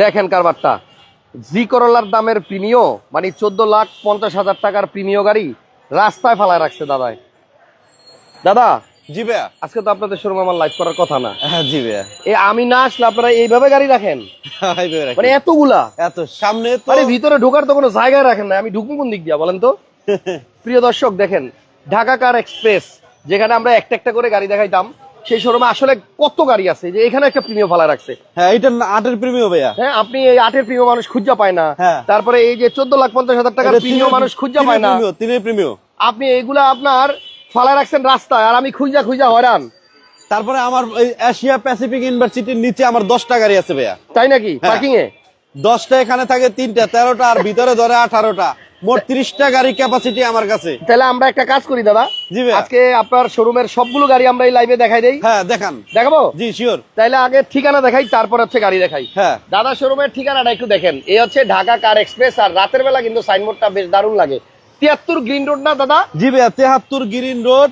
দেখেন কারবারটা। জি করলার দামের প্রিমিয় মানে চোদ্দ লাখ পঞ্চাশ হাজার টাকার প্রিমিয় গাড়ি রাস্তায় ফালায় রাখছে দাদায় দাদা জি ভাইয়া। আজকে তো আপনাদের শোরুম আমার লাইভ করার কথা না। হ্যাঁ জি ভাইয়া। এ আমি না আসলে আপনারা এইভাবে গাড়ি রাখেন? মানে এতগুলা? এত সামনে তো মানে ভিতরে ঢোকার তো কোনো জায়গায় রাখেন না। আমি ঢুকবো কোন দিক দিয়া বলেন তো? প্রিয় দর্শক দেখেন ঢাকা কার এক্সপ্রেস যেখানে আমরা একটা একটা করে গাড়ি দেখাইতাম। সেই শোরুমে আসলে কত গাড়ি আছে? যে এখানে একটা প্রিমিয় ফালা রাখছে। হ্যাঁ এটা আটের প্রিমিয়াম ভাইয়া। হ্যাঁ আপনি এই আটের প্রিমিয় মানুষ খুঁজা পায় না। হ্যাঁ। তারপরে এই যে চোদ্দ লাখ পঞ্চাশ হাজার টাকার এটা প্রিমিয় তিনের- মানুষ খুঁজা পায় না। প্রিমিয়াম, তিনের প্রিমিয়াম আপনি এগুলা আপনার ফালা রাখছেন রাস্তায় আর আমি খুঁজা খুঁজা হয়রান। তারপরে আমার এই এশিয়া প্যাসিফিক ইউনিভার্সিটির নিচে আমার দশটা গাড়ি আছে ভাইয়া। তাই নাকি? হ্যাঁ। পার্কিং এ দশটা এখানে থাকে তিনটা তেরোটা আর ভিতরে ধরে আঠারোটা। মোট ত্রিশটা গাড়ি ক্যাপাসিটি আমার কাছে। তাহলে আমরা একটা কাজ করি দাদা। জি আজকে আপনার শোরুমের সবগুলো গাড়ি আমরা এই লাইভে দেখাই দেই। হ্যাঁ দেখান। দেখাবো? জি শিওর আগে ঠিকানা দেখাই তারপর হচ্ছে গাড়ি দেখাই। হ্যাঁ। দাদা শোরুমের ঠিকানাটা একটু দেখেন। এই হচ্ছে ঢাকা কার এক্সপ্রেস আর রাতের বেলা কিন্তু সাইনবোর্ডটা বেশ দারুণ লাগে। তিয়াত্তর গ্রিন রোড না দাদা? জি ভাইয়া তেহাত্তর গ্রিন রোড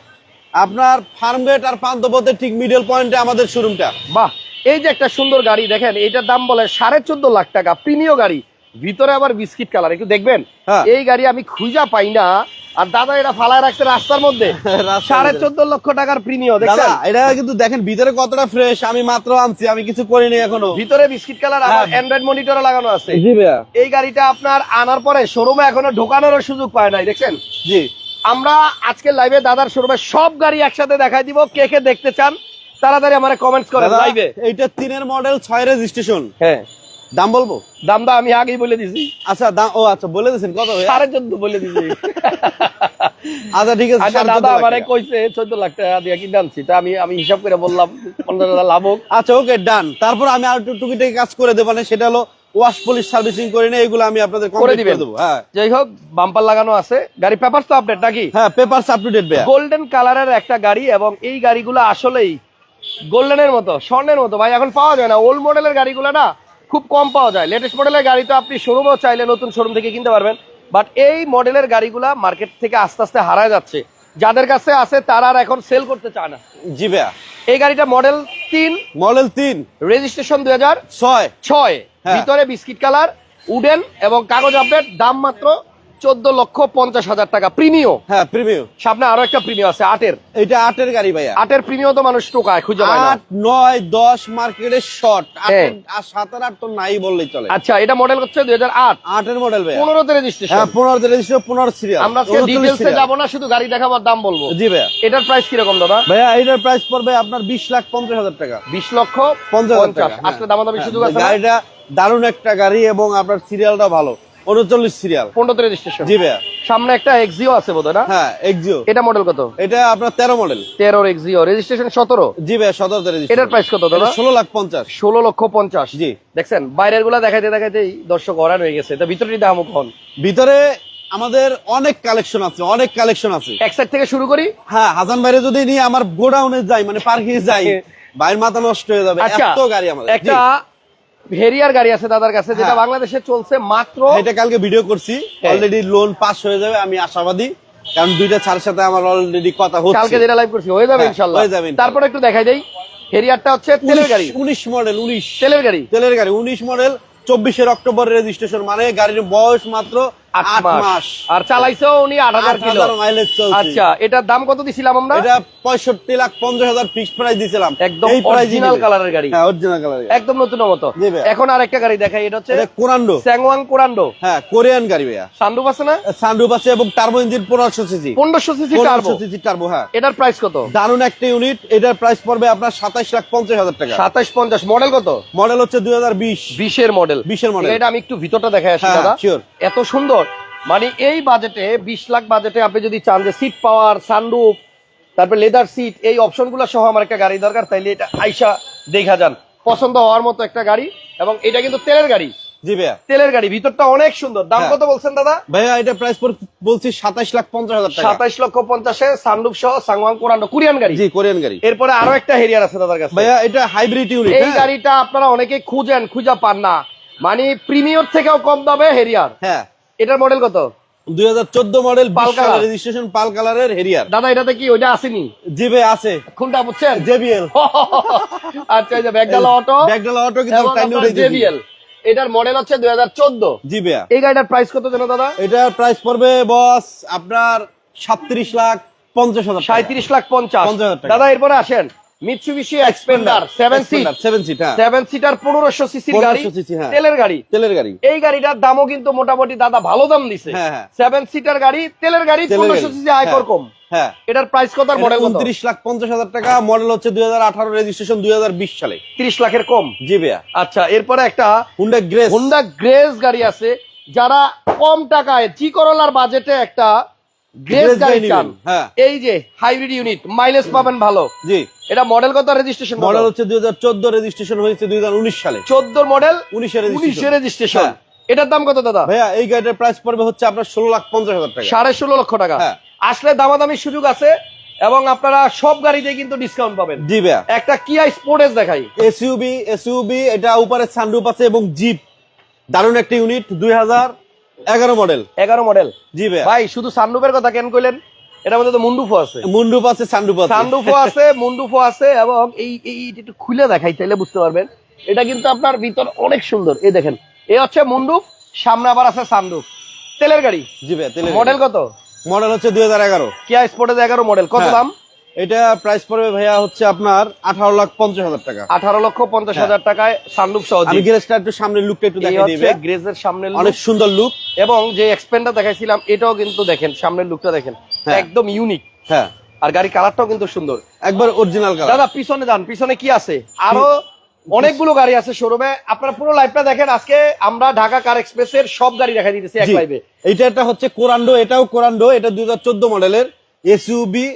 আপনার ফার্মগেট আর পান্তপথের ঠিক মিডল পয়েন্টে আমাদের শোরুমটা বাহ! এই যে একটা সুন্দর গাড়ি দেখেন এটার দাম বলে সাড়ে চোদ্দ লাখ টাকা প্রিমিয় গাড়ি। ভিতরে আবার বিস্কিট কালার একটু দেখবেন? হ্যাঁ। এই গাড়ি আমি খুঁজা পাই না আর দাদা এটা ফালায় রাখছে রাস্তার মধ্যে। সাড়ে চোদ্দ লক্ষ টাকার প্রিমিয় দেখছেন? এটা কিন্তু দেখেন ভিতরে কতটা ফ্রেশ আমি মাত্র আনছি আমি কিছু করিনি এখনও। ভিতরে বিস্কিট কালার। অ্যান্ড্রয়েড মনিটরও লাগানো আছে। জি ভাইয়া। এই গাড়িটা আপনার আনার পরে শোরুমে এখনও ঢোকানোরও সুযোগ পায় নাই দেখছেন? জি। আমরা আজকে লাইভে দাদার শোরুমে সব গাড়ি একসাথে দেখাই দিব কে কে দেখতে চান তাড়াতাড়ি আমার কমেন্টস করেন লাইভে এইটা তিনের মডেল ছয় রেজিস্ট্রেশন হ্যাঁ। দাম বলব? দামটা আমি আগেই বলে দিছি। আচ্ছা দাম ও আচ্ছা বলে দিয়েছেন কত? সাড়ে চোদ্দ বলে দিছি। আচ্ছা ঠিক আছে আচ্ছা দাদা আমারে কইছে চোদ্দ লাখ টাকা দিয়ে কিনে আনছি। তা আমি আমি হিসাব করে বললাম পনেরো হাজার লাভ হোক। আচ্ছা ওকে ডান। তারপর আমি আর একটু টুকিটাকি কাজ করে দেবো না সেটা হলো ওয়াশ পলিশ সার্ভিসিং করে নিয়ে এগুলো আমি আপনাদের করে দিবেন। দেবো হ্যাঁ। যাই হোক বাম্পার লাগানো আছে। গাড়ি পেপার তো আপডেট নাকি? হ্যাঁ paper up to date golden কালারের একটা গাড়ি এবং এই গাড়িগুলো আসলেই গোল্ডেনের মতো স্বর্ণের মতো। ভাই এখন পাওয়া যায় না। ওল্ড মডেলের গাড়িগুলো না খুব কম পাওয়া যায়। লেটেস্ট মডেলের গাড়ি তো আপনি শোরুমও চাইলে নতুন শোরুম থেকে কিনতে পারবেন। বাট এই মডেলের গাড়িগুলা মার্কেট থেকে আস্তে আস্তে হারায় যাচ্ছে। যাদের কাছে আছে তারা আর এখন সেল করতে চায় না। জি ভাইয়া। এই গাড়িটা মডেল তিন। মডেল তিন। রেজিস্ট্রেশন দুই হাজার ছয়। ছয়। হ্যাঁ। ভিতরে বিস্কিট কালার উডেন এবং কাগজ আপডেট দাম মাত্র চোদ্দ লক্ষ পঞ্চাশ হাজার টাকা। প্রিমিয় হ্যাঁ প্রিমিয়াম সামনে আরও একটা প্রিমিয় আছে আটের। এটা আটের গাড়ি ভাইয়া। আটের প্রিমিয় তো মানুষ টোকায় খুঁজে পায় আট নয় দশ মার্কেটের শর্ট হ্যাঁ। আর সাত আর আট তো নাই বললেই চলে। আচ্ছা এটা মডেল হচ্ছে দুই হাজার আট। আটের মডেল ভাইয়া। পনেরোতে রেজিস্ট্রেশন হ্যাঁ পনেরো রেজিস্ট্রেশন পনেরো সিরিয়াল আমরা ডিটেলসে যাব না শুধু গাড়ি দেখাবার দাম বলব। জি ভাইয়া। এটার প্রাইস কীরকম দাদা? ভাইয়া এটার প্রাইস পড়বে আপনার বিশ লাখ পঞ্চাশ হাজার টাকা। বিশ লক্ষ পঞ্চাশ হাজার টাকা হ্যাঁ। আজকে দামাদামি আছে না? গাড়িটা দারুণ একটা গাড়ি এবং আপনার সিরিয়ালটা ভালো। উনচল্লিশ সিরিয়াল রেজিস্ট্রেশন জি ভাইয়া। সামনে একটা এক্সিও আছে বোধহয় না? হ্যাঁ এক্সিও এটা মডেল কত? এটা আপনার তেরো মডেল তেরোর এক্সিও রেজিস্ট্রেশন সতেরো? জি ভাইয়া সতেরো এটার প্রাইস কত দাদা? ষোলো লাখ পঞ্চাশ। ষোলো লক্ষ পঞ্চাশ। জি। দেখছেন বাইরেরগুলা দেখাইতে দেখাইতেই দর্শক অরান হয়ে গেছে। তা ভিতরটি দাম কখন ভিতরে আমাদের অনেক কালেকশন আছে অনেক কালেকশন আছে। এক সাইড থেকে শুরু করি? হ্যাঁ হাসান বাইরে যদি নিয়ে আমার গোডাউনে যাই মানে পার্কিং যাই বাইরের মাথা নষ্ট হয়ে যাবে আচ্ছা এত গাড়ি আমাদের। একটা হেরিয়ার গাড়ি আছে দাদার কাছে যেটা হ্যাঁ। বাংলাদেশে চলছে মাত্র এটা কালকে ভিডিও করছি। হ্যাঁ। অলরেডি লোন পাস হয়ে যাবে আমি আশাবাদী। কারণ দুইটা ছাড়ের সাথে আমার অলরেডি কথা হচ্ছে। কালকে যেটা লাইভ করছি হয়ে যাবে ইনশাআল্লাহ ইনশাল্লাহ। হয়ে যাবে তারপর একটু দেখাই দেই হেরিয়ারটা হচ্ছে তেলের গাড়ি। উনিশ মডেল উনিশ। তেলের গাড়ি। তেলের গাড়ি উনিশ মডেল 24 এর অক্টোবর রেজিস্ট্রেশন মানে গাড়ির বয়স মাত্র আট মাস। আর চালাইছো উনি আট হাজার আট কিলো। মাইলেজ চলছে। আচ্ছা এটার দাম কত দিছিলাম আমরা? এটা পঁয়ষট্টি লাখ পঞ্চাশ হাজার প্রাইস দিয়েছিলাম একদম অরিজিনাল কালারের গাড়ি। হ্যাঁ অরিজিনাল কালার একদম নতুন মতো। এখন আর একটা গাড়ি দেখাই এটা হচ্ছে কোরান্ডো। স্যাংওয়াং কোরান্ডো। হ্যাঁ কোরিয়ান গাড়ি ভাইয়া। সানরুফ আছে না? সানরুফ আছে এবং টার্বো ইঞ্জিন পনেরোশো সিসি পনেরোশো সিসি টার্বো পনেরোশো সিসি টার্বো হ্যাঁ। এটার প্রাইস কত? দারুণ একটা ইউনিট এটার প্রাইস পড়বে আপনার সাতাইশ লাখ পঞ্চাশ হাজার টাকা। সাতাশ পঞ্চাশ। মডেল কত? মডেল হচ্ছে দুই হাজার বিশ। বিশের মডেল বিশের model। এটা আমি একটু ভিতরটা দেখাই আসি হ্যাঁ, দাদা। এত সুন্দর। মানে এই বাজেটে বিশ লাখ বাজেটে আপনি যদি চান যে সিট পাওয়ার সানরুফ তারপর লেদার সিট এই অপশনগুলো সহ আমার একটা গাড়ি দরকার তাইলে এটা আইসা দেখা যান। পছন্দ হওয়ার মতো একটা গাড়ি এবং এটা কিন্তু তেলের গাড়ি। জি ভাইয়া। তেলের গাড়ি ভিতরটা অনেক সুন্দর। দাম হ্যাঁ। কত বলছেন দাদা? ভাইয়া এটা প্রাইস বলছি সাতাইশ লাখ পঞ্চাশ হাজার সাতাইশ লক্ষ পঞ্চাশে সানরুফ সহ সাংওয়াং কোরানো কোরিয়ান গাড়ি। জি কোরিয়ান গাড়ি। এরপরে আরও একটা হেরিয়ার আছে দাদার কাছে। ভাইয়া এটা হাইব্রিড ইউনিট এই গাড়িটা আপনারা অনেকে খুঁজেন খুঁজা পান না। মানে প্রিমিয়র থেকেও কম দামে হেরিয়ার। হ্যাঁ। এটার মডেল কত? মডেল রেজিস্ট্রেশন পাল কালারের হেরিয়ার দাদা এটাতে কি ওইটা আসেনি? জি ভাই আছে। কোনটা বুঝছেন? জেবিএল আচ্ছা এই যে ব্যাগডালা অটো ব্যাগডালা অটো কিন্তু এবং টাইনে আপনার উঠে এটার মডেল হচ্ছে দুই হাজার চোদ্দ। জি ভাইয়া। এই গাড়িটার প্রাইস কত যেন দাদা? এটার প্রাইস পড়বে বস আপনার সাতত্রিশ লাখ পঞ্চাশ হাজার সাঁত্রিশ লাখ পঞ্চাশ। দাদা এরপরে আসেন। মিৎসুবিশি এক্সপেন্ডার সিট সিট হ্যাঁ। সিটার গাড়ি। 1500 cc, হ্যাঁ। তেলের গাড়ি। তেলের গাড়ি। এই গাড়িটার দামও কিন্তু মোটামুটি দাদা ভালো দাম দিছে। হ্যাঁ, হ্যাঁ। সিটার গাড়ি তেলের গাড়ি। সিসি আয়কর হ্যাঁ। কম। হ্যাঁ এটার প্রাইস কত আর মডেল কত? উনত্রিশ লাখ পঞ্চাশ হাজার টাকা মডেল হচ্ছে দুই হাজার আঠারো রেজিস্ট্রেশন দুই হাজার বিশ সালে। তিরিশ লাখের কম। জি ভাইয়া। আচ্ছা এরপরে একটা হুন্ডা গ্রেস হোন্ডা গ্রেস গাড়ি আছে যারা কম টাকায় জি করলার বাজেটে একটা গ্রেস গ্রেস গাড়ি গাড়ি চান। এই যে হাইব্রিড ইউনিট মাইলেজ পাবেন ভালো। জি। এটা মডেল কত রেজিস্ট্রেশন মডেল হচ্ছে দুই হাজার চোদ্দ রেজিস্ট্রেশন হয়েছে দুই হাজার উনিশ সালে। চোদ্দ মডেল উনিশের উনিশে রেজিস্ট্রেশন রেজিস্ট্রেশন। এটার দাম কত দাদা? ভাইয়া এই গাড়িটার প্রাইস পড়বে হচ্ছে আপনার ষোলো লাখ পঞ্চাশ হাজার টাকা। সাড়ে ষোলো লক্ষ টাকা। হ্যাঁ। আসলে দামাদামির সুযোগ আছে এবং আপনারা সব গাড়িতে কিন্তু ডিসকাউন্ট পাবেন। জি ভাইয়া। একটা কিয়া স্পোর্টেস দেখাই। এসইউবি এসইউবি এটা উপরে সানরুপ আছে এবং জিপ দারুণ একটা ইউনিট দুই হাজার এগারো মডেল এগারো মডেল জি ভাইয়া। ভাই শুধু সানরুফের কথা কেন কইলেন? এটার মধ্যে তো মুন্ডুফো আছে। মুন্ডুপ আছে সানরুপ আছে। সানরুফও আছে মুন্ডুফো আছে এবং এই এই একটু খুলে দেখাই তাহলে বুঝতে পারবেন। এটা কিন্তু আপনার ভিতর অনেক সুন্দর। এই দেখেন এই হচ্ছে মুন্ডুফ সামনে আবার আছে সানরুফ তেলের গাড়ি? জি ভাইয়া তেলের মডেল কত? মডেল হচ্ছে দুই হাজার এগারো। কিয়া স্পোর্টেস এগারো মডেল কত হ্যাঁ। দাম? এটা প্রাইস পড়বে ভাইয়া হচ্ছে আপনার আঠারো লাখ পঞ্চাশ হাজার টাকা। আঠারো লক্ষ পঞ্চাশ হাজার টাকায় সানলুক সহ আমি একটু সামনের লুকটা একটু এই দেখিয়ে দিবে। গ্রেজের সামনে অনেক সুন্দর লুক এবং যে এক্সপেন্ডার দেখাইছিলাম এটাও কিন্তু দেখেন সামনের লুকটা দেখেন। হ্যাঁ। একদম ইউনিক হ্যাঁ। আর গাড়ি কালারটাও কিন্তু সুন্দর। একবার অরিজিনাল কালার দাদা পিছনে যান পিছনে কি আছে? আরও অনেকগুলো গাড়ি আছে শোরুমে আপনারা পুরো লাইভটা দেখেন আজকে আমরা ঢাকা কার এক্সপ্রেস এর সব গাড়ি দেখা দিতেছি এক লাইভে এইটা একটা হচ্ছে কোরান্ডো এটাও কোরান্ডো এটা দুই হাজার চোদ্দ মডেলের এসইউবি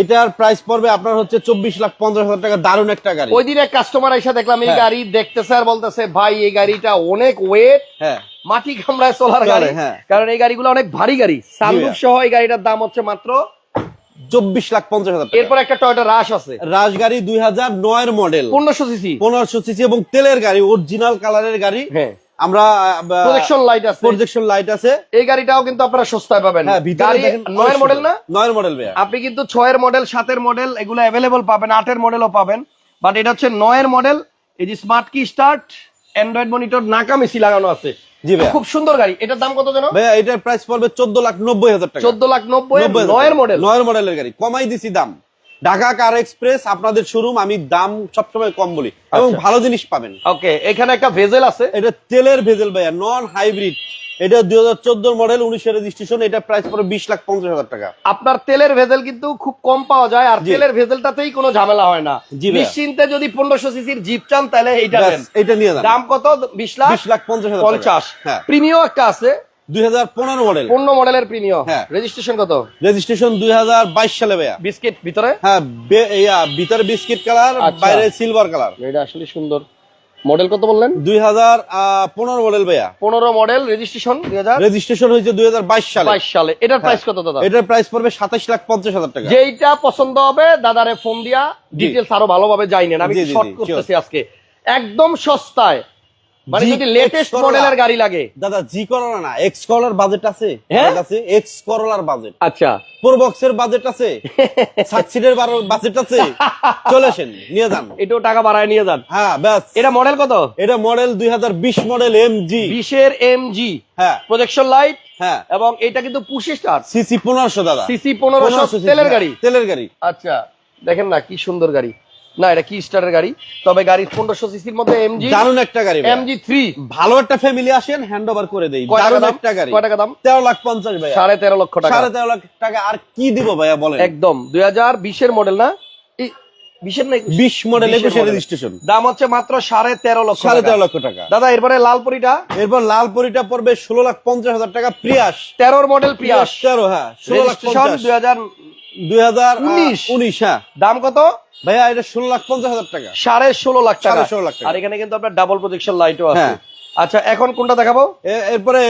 এটার প্রাইস পড়বে আপনার হচ্ছে চব্বিশ লাখ পঞ্চাশ হাজার টাকা। দারুণ একটা গাড়ি। ওই দিন এক কাস্টমার এসে দেখলাম এই হ্যাঁ। গাড়ি দেখতেছে আর বলতেছে ভাই এই গাড়িটা অনেক ওয়েট হ্যাঁ। মাটি কামড়ায় চলার গাড়ি। হ্যাঁ। কারণ এই গাড়িগুলো অনেক ভারী গাড়ি। সানরুফ সহ এই গাড়িটার দাম হচ্ছে মাত্র চব্বিশ লাখ পঞ্চাশ হাজার এরপর একটা টয়টা রাশ আছে। রাজগাড়ি দুই হাজার নয়ের মডেল পনেরোশো সিসি পনেরোশো সিসি এবং তেলের গাড়ি অরিজিনাল কালারের গাড়ি। হ্যাঁ। আমরা প্রজেকশন লাইট আছে। প্রজেকশন লাইট আছে। এই গাড়িটাও কিন্তু আপনারা সস্তায় পাবেন। হ্যাঁ গাড়ি নয়ের মডেল না? নয়ের মডেল আপনি কিন্তু ছয়ের মডেল সাতের মডেল এগুলো অ্যাভেলেবল পাবেন আটের মডেলও পাবেন। বাট এটা হচ্ছে নয়ের মডেল এই যে smart key start Android monitor নাকা মেসি লাগানো আছে। খুব সুন্দর গাড়ি। এটার দাম কত ভাইয়া এটার প্রাইস পড়বে চোদ্দ লাখ নব্বই হাজার টাকা। চোদ্দ লাখ নব্বই নয়ের মডেল নয়ের মডেলের গাড়ি। কমাই দিছি দাম। ঢাকা কার এক্সপ্রেস আপনাদের শোরুম আমি দাম সবসময় কম বলি। এবং আচ্ছা। ভালো জিনিস পাবেন। ওকে এখানে একটা ভেজেল আছে। এটা তেলের ভেজেল ভাইয়া নন হাইব্রিড এটা দুই হাজার চোদ্দ মডেল উনিশের রেজিস্ট্রেশন এটা প্রাইস পড়বে বিশ লাখ পঞ্চাশ হাজার টাকা। আপনার তেলের ভেজেল কিন্তু খুব কম পাওয়া যায় আর। তেলের ভেজেলটাতেই কোনো ঝামেলা হয় না। নিশ্চিন্তে যদি পনেরোশো সিসির জিপ চান তাহলে নেন। এটা নিয়ে দাম কত? বিশ লাখ? বিশ লাখ পঞ্চাশ হাজার পঞ্চাশ। হ্যাঁ। প্রিমিয় একটা আছে। দুই হাজার পনেরো মডেল। পনেরো মডেলের প্রিমিয় হ্যাঁ। রেজিস্ট্রেশন কত? রেজিস্ট্রেশন দুই হাজার বাইশ সালে ভাইয়া। বিস্কিট ভিতরে? হ্যাঁ ইয়া, ভিতরে বিস্কিট কালার আচ্ছা। বাইরে সিলভার কালার এটা আসলে সুন্দর। মডেল কত বললেন? দুই হাজার পনেরো মডেল ভাইয়া। পনেরো মডেল রেজিস্ট্রেশন রেজিস্ট্রেশন হয়েছে সালে। এটার প্রাইস কত দাদা? এটার প্রাইস পড়বে সাতাশ লাখ পঞ্চাশ হাজার টাকা। যেইটা পছন্দ হবে দাদারে ফোন দিয়া ডিটেলস আরও ভালোভাবে জানি না আমি শর্ট করতেছি আজকে। একদম সস্তায়। মানে যদি লেটেস্ট মডেলের গাড়ি লাগে। দাদা জি করোলা না এক্স করলার বাজেট আছে। হ্যাঁ? কাছে এক্স করলার বাজেট আচ্ছা। প্রোবক্সের বাজেট আছে সাকসিডের বাজেট আছে। চলে আসেন নিয়ে যান। এটাও টাকা বাড়ায় নিয়ে যান। হ্যাঁ ব্যাস। এটা মডেল কত? এটা মডেল দুই হাজার বিশ মডেল এম জি বিশের এম জি হ্যাঁ। প্রজেকশন লাইট হ্যাঁ। এবং এটা কিন্তু পুশি স্টার সিসি পনেরোশো দাদা। সিসি পনেরোশো 1500 তেলের হ্যাঁ, গাড়ি। তেলের গাড়ি। আচ্ছা দেখেন না কি সুন্দর গাড়ি। না এটা কি স্টারের গাড়ি? তবে গাড়ি পনেরোশো সিসির মধ্যে এমজি দারুণ একটা গাড়ি এমজি থ্রি ভালো একটা ফ্যামিলি আসেন হ্যান্ড ওভার করে দেই। দাম? একটা গাড়ি। কয় টাকা দাম? তেরো লাখ পঞ্চাশ ভাইয়া। সাড়ে তেরো লক্ষ টাকা। সাড়ে তেরো লাখ টাকা আর কি দিব ভাইয়া বলেন? একদম। দুই হাজার বিশের মডেল না? বিশের না বিশ মডেল 20 এর একুশে রেজিস্ট্রেশন দাম হচ্ছে মাত্র সাড়ে তেরো লক্ষ সাড়ে। তেরো লক্ষ টাকা। দাদা এরপরে লালপুরিটা এরপর লাল পরিটা পড়বে ষোলো লাখ পঞ্চাশ হাজার টাকা প্রিয়াস। তেরোর মডেল প্রিয়াস। তেরো হ্যাঁ ষোলো লাখ দুই হাজার দুই হাজার উনিশ। উনিশ হ্যাঁ। দাম কত? ভাইয়া এটা ষোলো লাখ পঞ্চাশ হাজার টাকা। সাড়ে ষোলো লাখ টাকা। ষোলো লাখ আর এখানে কিন্তু আপনার ডাবল প্রজেকশন লাইটও আছে। হ্যাঁ। আচ্ছা এখন কোনটা দেখাবো? এরপরে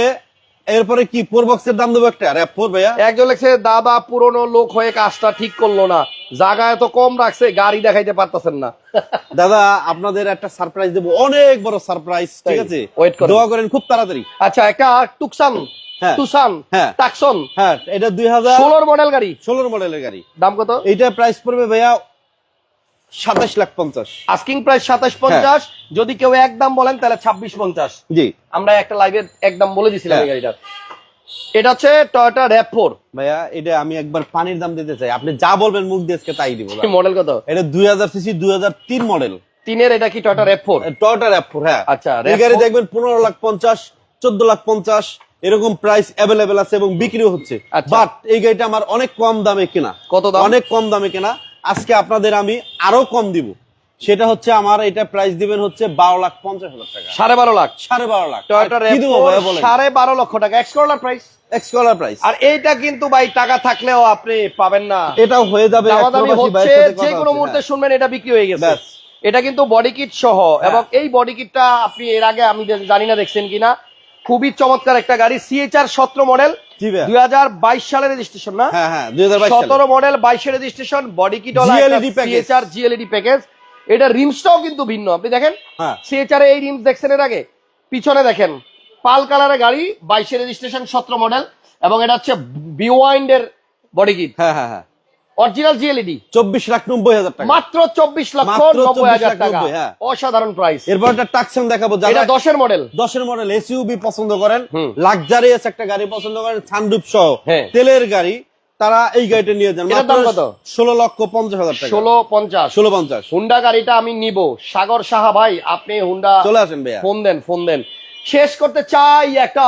এরপরে কি প্রোবক্সের দাম দেবো একটা? র্যাপ ফোর ভাইয়া। একজন লেখছে দাদা পুরনো লোক হয়ে কাজটা ঠিক করল না। জায়গা এত কম রাখছে গাড়ি দেখাইতে পারতেছেন না। দাদা আপনাদের একটা সারপ্রাইজ দেবো। অনেক বড় সারপ্রাইজ ঠিক আছে? Wait করেন। দোয়া করেন খুব তাড়াতাড়ি। আচ্ছা একটা টুকসান হ্যাঁ। তুসান হ্যাঁ। টাকসন হ্যাঁ এটা দুই হাজার ষোলোর মডেল গাড়ি। ষোলোর মডেলের গাড়ি। দাম কত? এটা প্রাইস পড়বে ভাইয়া সাতাশ লাখ পঞ্চাশ। আস্কিং প্রাইস সাতাশ পঞ্চাশ। যদি কেউ একদম বলেন তাহলে ছাব্বিশ পঞ্চাশ। জি। আমরা একটা লাইভে একদম বলে দিছিলাম এই হ্যাঁ। এটা হচ্ছে টয়োটা র্যাপ ভাইয়া এটা আমি একবার পানির দাম দিতে চাই। আপনি যা বলবেন মুখ দিয়ে তাই দিব। মডেল কত? এটা দুই হাজার সিসি দুই হাজার তিন মডেল তিনের এটা কি Toyota RAV four Toyota RAV four হ্যাঁ। আচ্ছা, এই গাড়ি দেখবেন পনেরো লাখ পঞ্চাশ চোদ্দ লাখ পঞ্চাশ। এরকম প্রাইস অ্যাভেলেবেল আছে এবং বিক্রিও হচ্ছে। আচ্ছা। বাট এই গাড়িটা আমার অনেক কম দামে কেনা। কত দাম? অনেক কম দামে কেনা। আজকে আপনাদের আমি আরও কম দিব। সেটা হচ্ছে আমার এটা প্রাইস দিবেন হচ্ছে বারো লাখ পঞ্চাশ হাজার টাকা। সাড়ে বারো লাখ। সাড়ে বারো লাখ। সাড়ে বারো লক্ষ টাকা। এক্স করলার প্রাইস এক্স প্রাইস আর এইটা কিন্তু ভাই টাকা থাকলেও আপনি পাবেন না। এটাও হয়ে যাবে যে কোনো মুহূর্তে হ্যাঁ। শুনবেন এটা বিক্রি হয়ে গেছে। এটা কিন্তু বডি কিট সহ হ্যাঁ। এবং এই বডি কিটটা আপনি এর আগে আমি জানি না দেখছেন কিনা। খুবই চমৎকার একটা গাড়ি সিএচআর সতেরো মডেল দুই হাজার বাইশ সালের রেজিস্ট্রেশন না? হ্যাঁ হ্যাঁ সতেরো মডেল বাইশের registration body kit. CHR GLED package এটা রিমসটাও কিন্তু ভিন্ন। আপনি দেখেন হ্যাঁ। সিএচআর এই রিমস দেখছেন এর আগে? পিছনে দেখেন পাল কালারের গাড়ি বাইশের রেজিস্ট্রেশন সতেরো মডেল এবং এটা হচ্ছে বিওয়াইন্ড এর বডি কিট হ্যাঁ হ্যাঁ হ্যাঁ। অরিজিনাল জিএলইডি চব্বিশ লাখ নব্বই হাজার টাকা। মাত্র চব্বিশ মাত্র নব্বই হাজার টাকা। 90, হ্যাঁ। অসাধারণ প্রাইস এরপর একটা টাকসন দেখাবো এটা দশের মডেল দশের মডেল এসইউবি পছন্দ করেন। লাক্সারিয়াস একটা গাড়ি পছন্দ করেন সানরুফ সহ। হ্যাঁ। তেলের গাড়ি তারা এই গাড়িটা নিয়ে যান। দাম কত? ষোলো লক্ষ পঞ্চাশ হাজার টাকা। ষোলো পঞ্চাশ। ষোলো পঞ্চাশ। হুন্ডা গাড়িটা আমি নিব। সাগর সাহা ভাই আপনি হুন্ডা চলে আসেন ভাইয়া। ফোন দেন ফোন দেন। শেষ করতে চাই একটা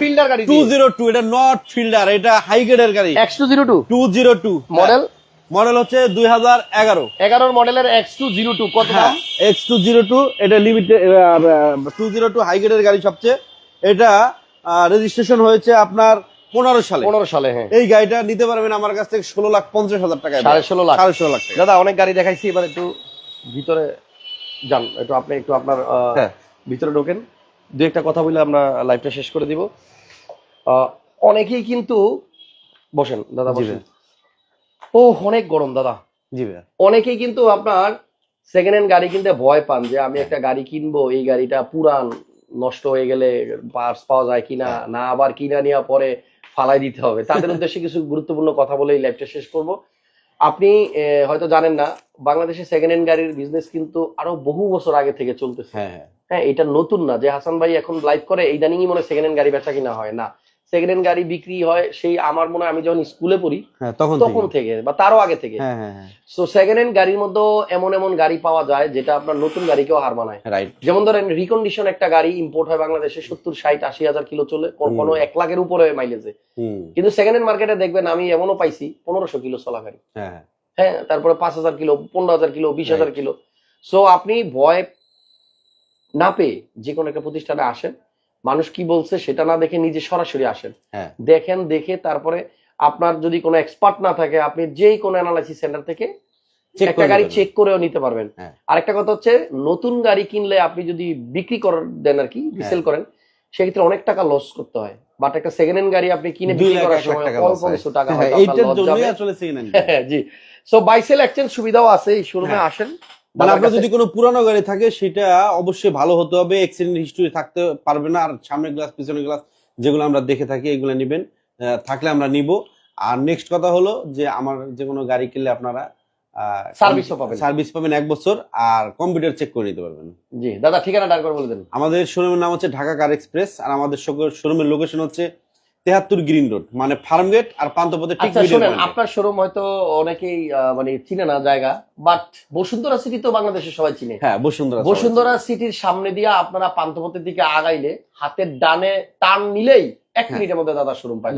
ফিল্ডার গাড়ি টু জিরো টু এটা নট ফিল্ডার এটা হাই গ্রেডের গাড়ি। X two zero two two zero two model model হচ্ছে দুই হাজার এগারো। এগারোর মডেলের এক্স টু জিরো টু কত দাম? এক্স টু জিরো টু এটা limited two zero two high গ্রেডের গাড়ি সবচেয়ে। এটা রেজিস্ট্রেশন হয়েছে আপনার পনেরো সালে। পনেরো সালে হ্যাঁ। এই গাড়িটা নিতে পারবেন আমার কাছ থেকে ষোলো লাখ পঞ্চাশ হাজার টাকা সাড়ে ষোলো লাখ। সাড়ে ষোলো লাখ দাদা অনেক গাড়ি দেখাইছি এবার একটু ভিতরে যান একটু আপনি একটু আপনার হ্যাঁ। ভিতরে ঢোকেন। দু একটা কথা বলে আমরা লাইভটা শেষ করে দিব। অনেকেই কিন্তু বসেন দাদা বসেন। ও অনেক গরম দাদা। জি অনেকেই কিন্তু আপনার সেকেন্ড হ্যান্ড গাড়ি কিনতে ভয় পান যে আমি একটা গাড়ি কিনবো এই গাড়িটা পুরান নষ্ট হয়ে গেলে পার্টস পাওয়া যায় কিনা হ্যাঁ। না আবার কিনা নেওয়া পরে ফালাই দিতে হবে। তাদের উদ্দেশ্যে কিছু গুরুত্বপূর্ণ কথা বলে এই লাইভটা শেষ করব। আপনি হয়তো জানেন না বাংলাদেশে সেকেন্ড হ্যান্ড গাড়ির বিজনেস কিন্তু আরও বহু বছর আগে থেকে চলতেছে। হ্যাঁ। হ্যাঁ এটা নতুন না। যে হাসান ভাই এখন লাইভ করে এই দানিংই মনে সেকেন্ড হ্যান্ড গাড়ি বেচা কিনা হয়। না সেকেন্ড হ্যান্ড গাড়ি বিক্রি হয় সেই আমার মনে হয় আমি যখন স্কুলে পড়ি হ্যাঁ তখন তখন থেকে। বা তারও আগে থেকে। হ্যাঁ হ্যাঁ হ্যাঁ। সো সেকেন্ড হ্যান্ড গাড়ির মধ্যে এমন এমন গাড়ি পাওয়া যায় যেটা আপনার নতুন গাড়িকেও হার মানায়। রাইট যেমন ধরেন রিকন্ডিশন একটা গাড়ি ইম্পোর্ট হয় বাংলাদেশে সত্তর ষাট আশি হাজার কিলো চলে। কোনো এক লাখের উপরে মাইলেজে হুম। কিন্তু সেকেন্ড হ্যান্ড মার্কেটে দেখবেন আমি এমনও পাইছি পনেরোশো কিলো চলা গাড়ি। হ্যাঁ হ্যাঁ। হ্যাঁ তারপরে পাঁচ হাজার কিলো পনেরো হাজার কিলো বিশ হাজার কিলো। সো আপনি ভয় না পেয়ে যে কোনো একটা প্রতিষ্ঠানে আসেন মানুষ কি বলছে সেটা না দেখে নিজে সরাসরি আসেন হ্যাঁ দেখেন দেখে তারপরে আপনার যদি কোনো এক্সপার্ট না থাকে আপনি যেই কোনো অ্যানালাইসিস সেন্টার থেকে একটা গাড়ি চেক করেও নিতে পারবেন হ্যাঁ। আরেকটা কথা হচ্ছে নতুন গাড়ি কিনলে আপনি যদি বিক্রি করেন দেন আর কি রিসেল হ্যাঁ। করেন সেক্ষেত্রে অনেক টাকা লস করতে হয় বাট একটা সেকেন্ড হ্যান্ড গাড়ি আপনি কিনে বিক্রি করার সময় অল্প কিছু টাকা হ্যাঁ, এইটার জন্যই আসলে second hand। হ্যাঁ, জি সো বাইসেল এক্সচেঞ্জ সুবিধাও আছে এই শোরুমে। আসেন মানে আপনার যদি কোনো পুরানো গাড়ি থাকে সেটা অবশ্যই ভালো হতে হবে। এক্সিডেন্ট হিস্টরি থাকতে পারবে না। আর সামনের গ্লাস পিছনের গ্লাস যেগুলো আমরা দেখে থাকি এগুলো নিবেন। থাকলে আমরা নিব। আর নেক্সট কথা হলো যে আমার যে কোনো গাড়ি কিনলে আপনারা Service-ও পাবেন। সার্ভিস পাবেন এক বছর। আর কম্পিউটার চেক করে নিতে পারবেন। জি দাদা ঠিকানা ডাক করে বলে দেন। আমাদের শোরুমের নাম হচ্ছে ঢাকা কার এক্সপ্রেস আর আমাদের শোরুমের লোকেশন হচ্ছে তেহাত্তর গ্রিন রোড মানে আর পান্তপথে ঠিক আচ্ছা শুনেন আপনার শোরুম হয়তো অনেকেই মানে চিনে না জায়গা বাট বসুন্ধরা সিটি তো বাংলাদেশের সবাই চিনে। হ্যাঁ বসুন্ধরা বসুন্ধরা সিটির সামনে দিয়ে আপনারা পান্থপথের দিকে আগাইলে হাতের ডানে টান নিলেই এক হ্যাঁ। মিনিটের মধ্যে দাদা শোরুম পাই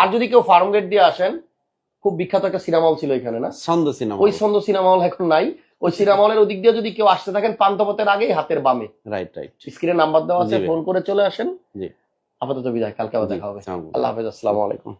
আর যদি কেউ ফার্ম গেট দিয়ে আসেন খুব বিখ্যাত একটা সিনেমা হল ছিল এখানে না? ছন্দ সিনেমা ওই ছন্দ সিনেমা হল এখন নাই। ওই সিনেমা হলের ওদিক দিয়ে যদি কেউ আসতে থাকেন পান্থপথের আগেই হাতের বামে। রাইট রাইট স্ক্রিনে নাম্বার দেওয়া আছে ফোন করে চলে আসেন। জি। আপাতত বিদায় কালকে আবার দেখা হবে। আল্লাহ হাফেজ আসসালামু আলাইকুম